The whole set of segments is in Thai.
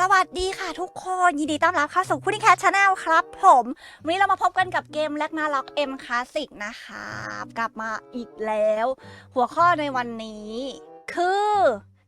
สวัสดีค่ะทุกคนยินดีต้อนรับเข้าสู่คุณิแคทชาแนลครับผมวันนี้เรามาพบกันกับเกมแลกนาล็อกเอ็มคลาสสิกนะคะกลับมาอีกแล้ว หัวข้อในวันนี้คือ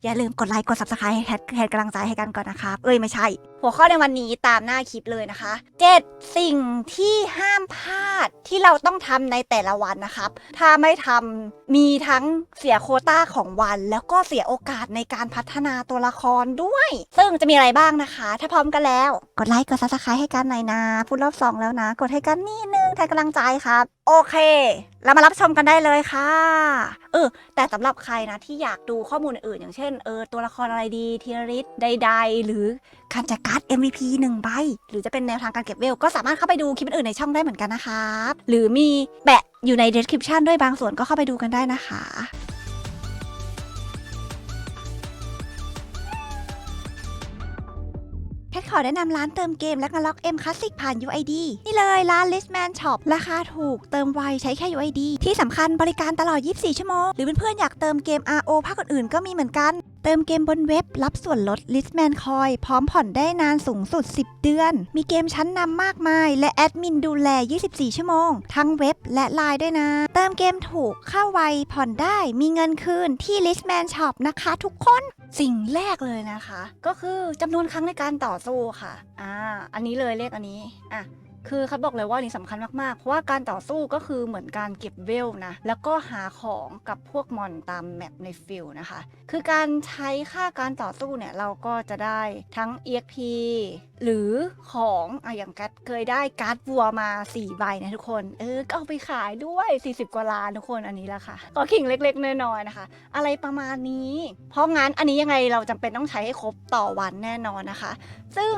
อย่าลืมกดไลค์กด subscribe ให้แคทแคทกำลังใจให้กันก่อนนะครับ เอ้ยไม่ใช่ หัวข้อในวันนี้ตามหน้าคลิปเลยนะคะ 7 สิ่งที่ห้ามพลาดที่เราต้องทำในแต่ละวันนะครับ ถ้าไม่ทำมีทั้งเสียโคต้าของวัน แล้วก็เสียโอกาสในการพัฒนาตัวละครด้วย ซึ่งจะมีอะไรบ้างนะคะ ถ้าพร้อมกันแล้ว กดไลค์กด subscribe ให้กันหน่อยนะพูดรอบสองแล้วนะ กดให้กันนิดนึง แทนกำลังใจครับ โอเค เรามารับชมกันได้เลยค่ะ เออ แต่สำหรับใครนะที่อยากดูข้อมูลอื่น อย่างเช่น เออ ตัวละครอะไรดีทีริสใด ๆ หรือการจัดการ์ด MVP 1ใบ หรือจะเป็นแนวทางการเก็บเวล ก็สามารถเข้าไปดูคลิปอื่นในช่องได้เหมือนกันนะครับ หรือมีแปะอยู่ใน description ด้วยบางส่วนก็เข้าไปดูกันได้นะคะ อแนะนำร้านเติมเกมและกันล็อก M Classic ผ่าน UID นี่เลยร้าน Listman Shop ราคาถูกเติมไวใช้แค่ UID ที่สำคัญบริการตลอด 24 ชั่วโมง หรือเพื่อนๆอยากเติมเกม RO ภาคอื่นๆก็มีเหมือนกัน เติมเกมบนเว็บรับส่วนลด Listman Coin พร้อมผ่อนได้นานสูงสุด 10 เดือน มีเกมชั้นนำมากมาย และแอดมินดูแล 24 ชั่วโมง ทั้งเว็บและไลน์ด้วยนะ เติมเกมถูกเข้าไว ผ่อนได้มีเงินคืนที่ Listman Shop นะคะทุกคนสิ่งแรกเลยนะคะ ก็คือจำนวนครั้งในการต่อสู้ค่ะอ่าอันนี้เลยเลขอันนี้อะ คือเขาบอกเลยว่านี่สำคัญมากๆ เพราะว่าการต่อสู้ก็คือเหมือนการเก็บเวลนะ แล้วก็หาของกับพวกมอนตามแมปในฟิลนะคะ คือการใช้ค่าการต่อสู้เนี่ย เราก็จะได้ทั้ง EXP หรือของอะอย่างกัดเคยได้การ์ดวัวมา 4 ใบนะทุกคน เออก็เอาไปขายด้วย 40 กว่าล้านทุกคนอันนี้ละค่ะก็ขิงเล็กๆน้อยๆนะคะ อะไรประมาณนี้ เพราะงั้นอันนี้ยังไงเราจำเป็นต้องใช้ให้ครบต่อวันแน่นอนนะคะ ซึ่ง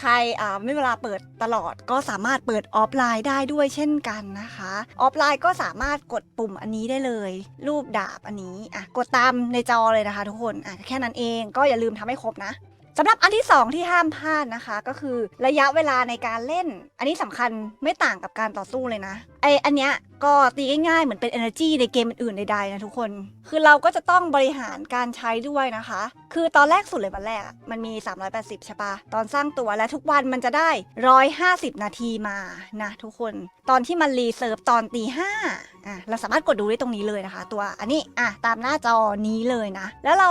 ใครอ่าไม่เวลาเปิดตลอดก็สามารถเปิดออฟไลน์ได้ด้วยเช่นกันนะคะ ออฟไลน์ก็สามารถกดปุ่มอันนี้ได้เลย รูปดาบอันนี้อะกดตามในจอเลยนะคะ ทุกคนอะแค่นั้นเองก็อย่าลืมทำให้ครบนะสำหรับอันที่ 2 ที่ห้ามพลาดนะคะ ก็คือระยะเวลาในการเล่น อันนี้สำคัญไม่ต่างกับการต่อสู้เลยนะไออันเนี้ย ก็ตีง่ายๆเหมือนเป็น energy ในเกมอื่นๆใดๆนะทุกคน คือเราก็จะต้องบริหารการใช้ด้วยนะคะ คือตอนแรกสุดเลยวันแรกอะมันมี 380 ใช่ปะตอนสร้างตัวและทุกวันมันจะได้ 150 นาทีมานะทุกคน ตอนที่มันรีเซิร์ฟตอนตีห้าอะเราสามารถกดดูได้ตรงนี้เลยนะคะ ตัวอันนี้อะตามหน้าจอนี้เลยนะ แล้วเรา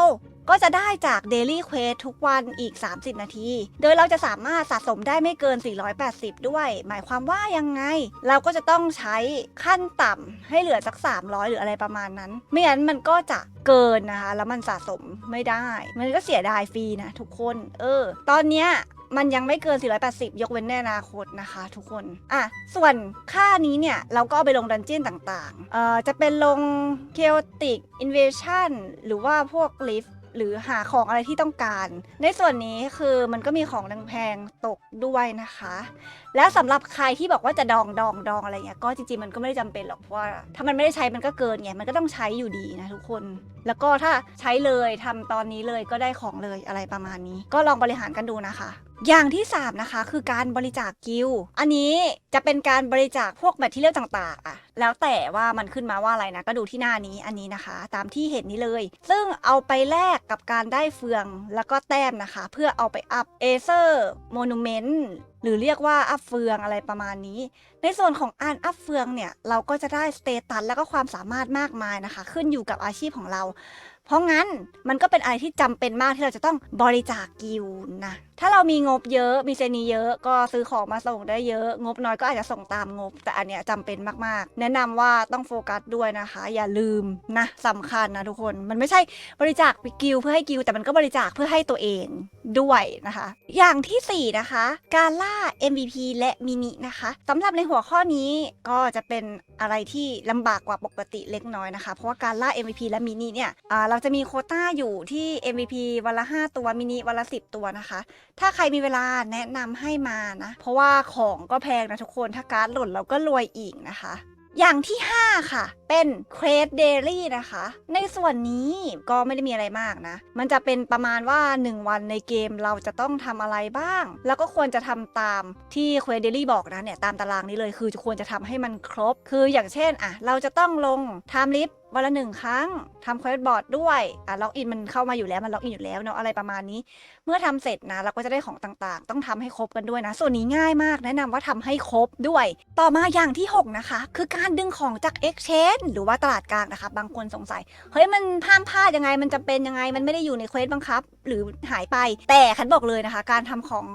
ก็จะได้จาก Daily Quest ทุกวันอีก 30 นาที โดยเราจะสามารถสะสมได้ไม่เกิน 480 ด้วย หมายความว่ายังไง เราก็จะต้องใช้ขั้นต่ำให้เหลือสัก 300 หรืออะไรประมาณนั้น ไม่งั้นมันก็จะเกินนะคะ แล้วมันสะสมไม่ได้ มันก็เสียดายฟรีนะทุกคน เออ ตอนเนี้ยมันยังไม่เกิน 480 ยกเว้นในอนาคตนะคะ ทุกคน อะ ส่วนค่านี้เนี่ย เราก็เอาไปลงดันเจี้ยนต่างๆ เอ่อ จะเป็นลง Chaotic Invasion หรือว่าพวก Lift หรือหาของอะไรที่ต้องการ ในส่วนนี้คือมันก็มีของแพงๆตกด้วยนะคะ และสำหรับใครที่บอกว่าจะดองดองดองอะไรเงี้ยก็จริงๆมันก็ไม่ได้จำเป็นหรอกเพราะว่าถ้ามันไม่ได้ใช้มันก็เกินไงมันก็ต้องใช้อยู่ดีนะทุกคน แล้วก็ถ้าใช้เลยทำตอนนี้เลยก็ได้ของเลยอะไรประมาณนี้ ก็ลองบริหารกันดูนะคะ อย่างที่ 3 นะคะ คือการบริจาคกิลอันนี้จะเป็นการบริจาคพวกแมทที่เลือกต่างๆอะแล้วแต่ว่ามันขึ้นมาว่าอะไรนะ ก็ดูที่หน้านี้อันนี้นะคะ ตามที่เห็นนี้เลย ซึ่งเอาไปแลกกับการได้เฟืองแล้วก็แต้มนะคะ เพื่อเอาไปอัพเอเซอร์โมนูเมนต์หรือเรียกว่าอัพเฟืองอะไรประมาณนี้ ในส่วนของอ่านอัพเฟืองเนี่ย เราก็จะได้สเตตัสแล้วก็ความสามารถมากมายนะคะ ขึ้นอยู่กับอาชีพของเรา ราะงั้นมันก็เป็นอะไรที่จำเป็นมากที่เราจะต้องบริจาคกิวนะ ถ้าเรามีงบเยอะมีเซนีเยอะก็ซื้อของมาส่งได้เยอะ งบน้อยก็อาจจะส่งตามงบ แต่อันเนี้ยจำเป็นมากๆ แนะนำว่าต้องโฟกัสด้วยนะคะ อย่าลืมนะสำคัญนะทุกคนมันไม่ใช่บริจาคกิวเพื่อให้กิวแต่มันก็บริจาคเพื่อให้ตัวเองด้วยนะคะ อย่างทีสี่ 4 นะคะ การล่า MVP และมินินะคะสำหรับในหัวข้อนี้ก็จะเป็นอะไรที่ลำบากกว่าปกติเล็กน้อยนะคะ เพราะว่าการล่า MVP และมินิเนี่ยเราจะมีโคต้าอยู่ที่ MVP วันละ 5 ตัวมินิวันละ 10 ตัวนะคะ ถ้าใครมีเวลาแนะนำให้มานะ เพราะว่าของก็แพงนะทุกคนถ้าการ์ดหล่นเราก็รวยอีกนะคะ อย่างที่ 5 ค่ะ เป็นเควสเดลี่นะคะ ในส่วนนี้ก็ไม่ได้มีอะไรมากนะ มันจะเป็นประมาณว่า 1 วันในเกมเราจะต้องทำอะไรบ้าง แล้วก็ควรจะทำตามที่เควสเดลี่บอกนะเนี่ย ตามตารางนี้เลยคือควรจะทำให้มันครบ คืออย่างเช่นอะเราจะต้องลงไทม์ลิฟ วันละหนึ่งครั้งทำควสบอร์ดด้วยอะล็อกอินมันเข้ามาอยู่แล้วมันล็อกอินอยู่แล้วเนาะอะไรประมาณนี้ เมื่อทำเสร็จนะเราก็จะได้ของต่างๆ ต้องทำให้ครบกันด้วยนะ ส่วนนี้ง่ายมากแนะนำว่าทำให้ครบด้วย ต่อมาอย่างที่ 6 นะคะ คือการดึงของจาก Exchange หรือว่าตลาดกลางนะคะ บางคนสงสัย เฮ้ยมันห้ามพลาดยังไงมันจะเป็นยังไงมันไม่ได้อยู่ในเควสบังคับ หรือหายไปแต่คันบอกเลยนะคะ การทำของ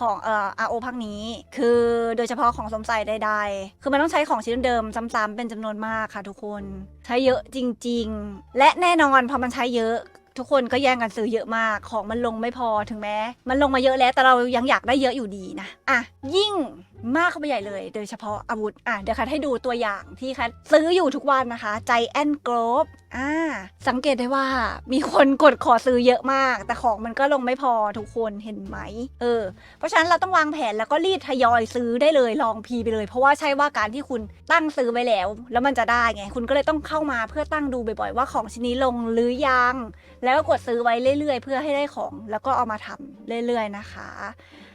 ของเอ่อ RO ภาคนี้ คือโดยเฉพาะของสมใส่ใดๆ คือมันต้องใช้ของชิ้นเดิมซ้ำๆเป็นจำนวนมากค่ะทุกคน ใช้เยอะจริง ๆ และแน่นอนพอมันใช้เยอะทุกคนก็แย่งกันซื้อเยอะมาก ของมันลงไม่พอถึงแม้ มันลงมาเยอะแล้วแต่เรายังอยากได้เยอะอยู่ดีนะ อะ ยิ่ง มากเข้าไปใหญ่เลย โดยเฉพาะอาวุธ อะเดี๋ยวคัดให้ดูตัวอย่างที่คัดซื้ออยู่ทุกวันนะคะใจแอนกรอบอ่าสังเกตได้ว่ามีคนกดขอซื้อเยอะมาก แต่ของมันก็ลงไม่พอทุกคนเห็นไหมเออ เพราะฉะนั้นเราต้องวางแผนแล้วก็รีบทยอยซื้อได้เลยลองพีไปเลย เพราะว่าใช่ว่าการที่คุณตั้งซื้อไว้แล้ว แล้วมันจะได้ไง คุณก็เลยต้องเข้ามาเพื่อตั้งดูบ่อยๆว่าของชิ้นนี้ลงหรือยัง แล้วก็กดซื้อไว้เรื่อยๆ เพื่อให้ได้ของ แล้วก็เอามาทำเรื่อย ๆ นะคะ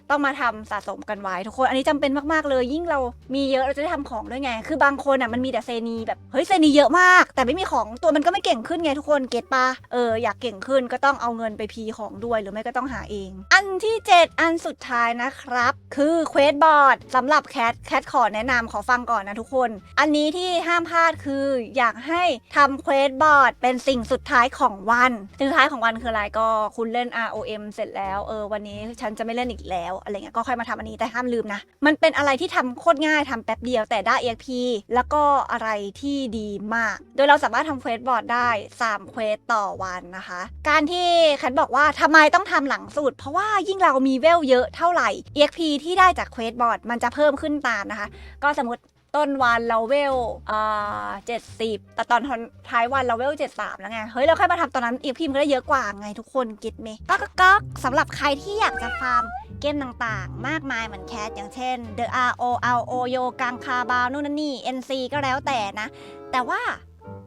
ต้องมาทำสะสมกันไว้ทุกคน อันนี้จำเป็นมากๆเลย ยิ่งเรามีเยอะเราจะได้ทำของด้วยไง คือบางคนอะมันมีแต่เซนีแบบเฮ้ยเซนีเยอะมาก แต่ไม่มีของตัวมันก็ไม่เก่งขึ้นไงทุกคนเก็ตปะเอออยากเก่งขึ้นก็ต้องเอาเงินไปพีของด้วยหรือไม่ก็ต้องหาเอง อันที่ 7 อันสุดท้ายนะครับ คือเควสบอร์ดสำหรับแคทแคทขอแนะนำขอฟังก่อนนะทุกคน อันนี้ที่ห้ามพลาดคืออยากให้ทำเควสบอร์ดเป็นสิ่งสุดท้ายของวันสุดท้ายของวันคืออะไรก็คุณเล่น ROM เสร็จแล้วเออวันนี้ฉันจะไม่เล่นอีกแล้วอะไรเงี้ยก็ค่อยมาทำอันนี้แต่ห้ามลืมนะ มันเป็นอะไรที่ทำโคตรง่ายทำแป๊บเดียวแต่ได้ EXP แล้วก็อะไรที่ดีมาก โดยเราสามารถทำเควสบอร์ดได้ 3 เควสต่อวันนะคะ การที่แคทบอกว่าทำไมต้องทำหลังสุด เพราะว่ายิ่งเรามีเวลเยอะเท่าไหร่ EXP ที่ได้จากเควสบอร์ดมันจะเพิ่มขึ้นตามนะคะ ก็สมมติต้นวันเราเวลอ่าเจ็ดสิบแต่ตอนท้ายวันเราเวลเจ็ดสามแล้วไง เฮ้ย เราค่อยมาทำตอนนั้นอีกพิมพ์ก็ได้เยอะกว่าไงทุกคนกิดไหมก็ก็สำหรับใครที่อยากจะฟาร์ม เกมต่างๆ มากมายเหมือนแคสอย่างเช่น The RO L O โยกังคาบาวนู่นนนนี่ NC ก็แล้วแต่นะ แต่ว่า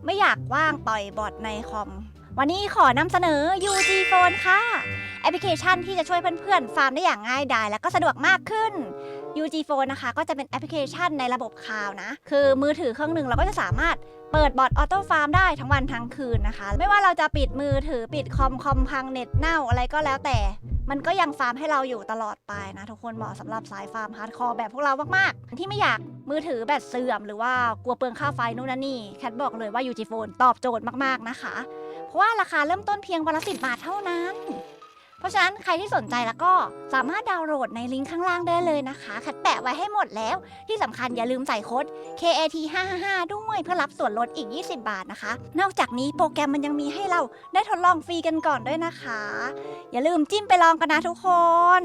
ไม่อยากว่างปล่อยบอทในคอม วันนี้ขอนำเสนอ UG Phone ค่ะ แอปพลิเคชันที่จะช่วยเพื่อนๆ ฟาร์มได้อย่างง่ายดายและก็สะดวกมากขึ้น UG Phone นะคะ ก็จะเป็นแอปพลิเคชันในระบบคลาวนะ คือมือถือเครื่องหนึ่งเราก็จะสามารถเปิดบอทออโต้ฟาร์มได้ทั้งวันทั้งคืนนะคะ ไม่ว่าเราจะปิดมือถือปิดคอมคอมพังเน็ตเน่าอะไรก็แล้วแต่ มันก็ยังฟาร์มให้เราอยู่ตลอดไปนะทุกคนเหมาะสำหรับสายฟาร์มฮาร์ดคอร์แบบพวกเรามากๆ ที่ไม่อยากมือถือแบตเสื่อมหรือว่ากลัวเปลืองค่าไฟนู่นนั่นนี่แคทบอกเลยว่ายูจิโฟนตอบโจทย์มากๆนะคะ เพราะว่าราคาเริ่มต้นเพียงวันละสิบาทเท่านั้น เพราะฉะนั้นใครที่สนใจแล้วก็สามารถดาวน์โหลดในลิงก์ข้างล่างได้เลยนะคะแคัดแปะไว้ให้หมดแล้ว ที่สำคัญอย่าลืมใส่โค้ด KAT 5 5ด้วยเพื่อรับส่วนลดอีก 20 บาทนะคะ นอกจากนี้โปรแกรมมันยังมีให้เราได้ทดลองฟรีกันก่อนด้วยนะคะ อย่าลืมจิ้มไปลองกันนะทุกคน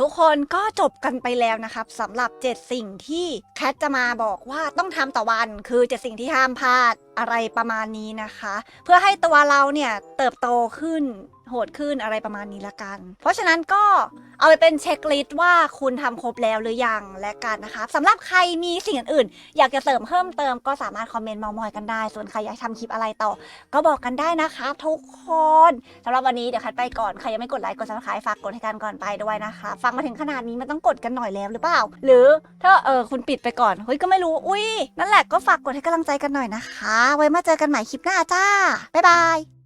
ทุกคนก็จบกันไปแล้วนะครับสำหรับ 7 สิ่งที่แคทจะมาบอกว่าต้องทำต่อวัน คือ 7 สิ่งที่ห้ามพลาดอะไรประมาณนี้นะคะ เพื่อให้ตัวเราเนี่ยเติบโตขึ้น โหดขึ้นอะไรประมาณนี้ละกัน เพราะฉะนั้นก็เอาไปเป็นเช็คลิสต์ว่าคุณทำครบแล้วหรือยังและกันนะคะสำหรับใครมีสิ่งอื่นๆอยากจะเสริมเพิ่มเติมก็สามารถคอมเมนต์มามอยกันได้ ส่วนใครอยากทำคลิปอะไรต่อ ก็บอกกันได้นะคะ ทุกคนสำหรับวันนี้เดี๋ยวคัดไปก่อนใครยังไม่กดไลค์กดซับสไครต์ฝากกดให้กันก่อนไปด้วยนะคะ ฟังมาถึงขนาดนี้มันต้องกดกันหน่อยแล้วหรือเปล่า หรือถ้าเออคุณปิดไปก่อนเฮ้ยก็ไม่รู้อุ้ยนั่นแหละก็ฝากกดให้กำลังใจกันหน่อยนะคะ ไว้มาเจอกันใหม่คลิปหน้าจ้าบ๊ายบาย